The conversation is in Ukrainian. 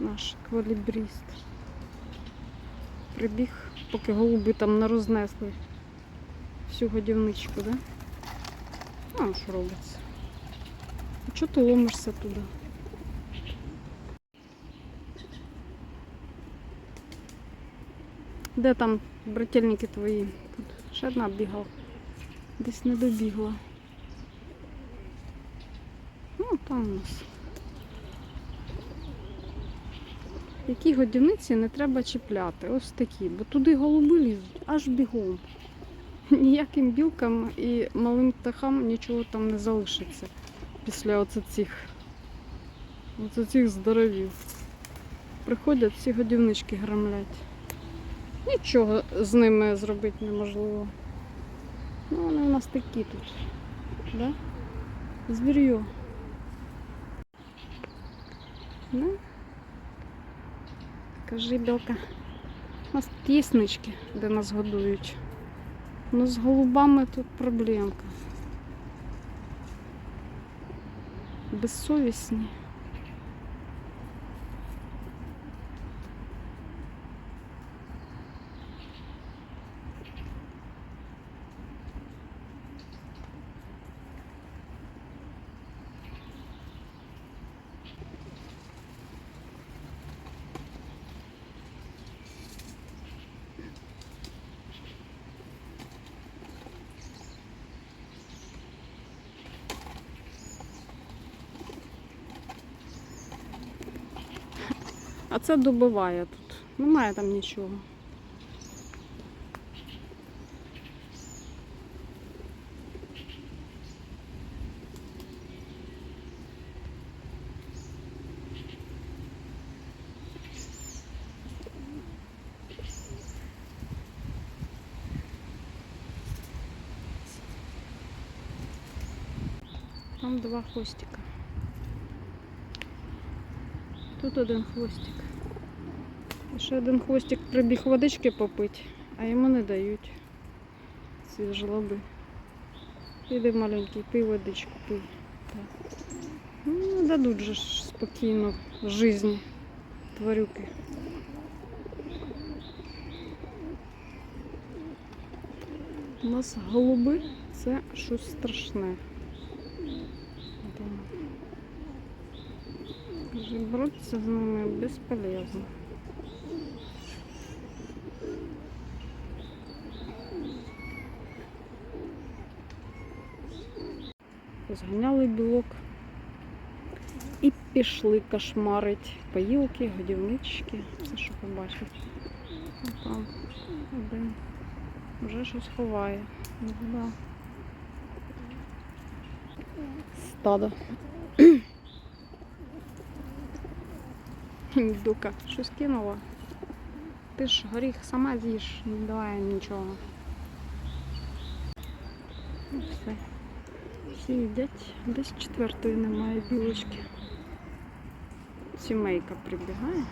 наш квалібріст. Прибіг, поки голуби там не рознесли всю годівничку, да? А що робиться? А чого ти ломишся туди? Де там брательники твої? Тут ще одна бігала. Десь не добігла. Ну, там у нас. Які годівниці не треба чіпляти. Ось такі, бо туди голуби лізуть аж бігом. Ніяким білкам і малим птахам нічого там не залишиться після оце цих, оце здоровів. Приходять, всі годівнички грамлять. Нічого з ними зробити неможливо. Ну, вони у нас такі тут. Да? Звір'ю. Ну, кажи, білка. У нас тіснички, де нас годують. Ну, з голубами тут проблемка. Безсовісні. А це добиває тут. Немає там нічого. Там два хвостика. Тут один хвостик. Ще один хвостик прибіг водички попити, а йому не дають ці жлоби. Іди маленький, пий водичку, пий. Так. Ну, дадуть же спокійно житті тварюки. У нас голуби це щось страшне. Каже, боротися з ними безполезно. Зганяли білок і пішли кошмарить поїлки, годівнички, все, що побачить. Там один вже щось ховає. Ну. Стадо. Дука, щось кинула. Ти ж горіх сама з'їш, не давай нічого. Ну, все. Всі їдять. Десь четвертої немає білочки. Сімейка прибігає.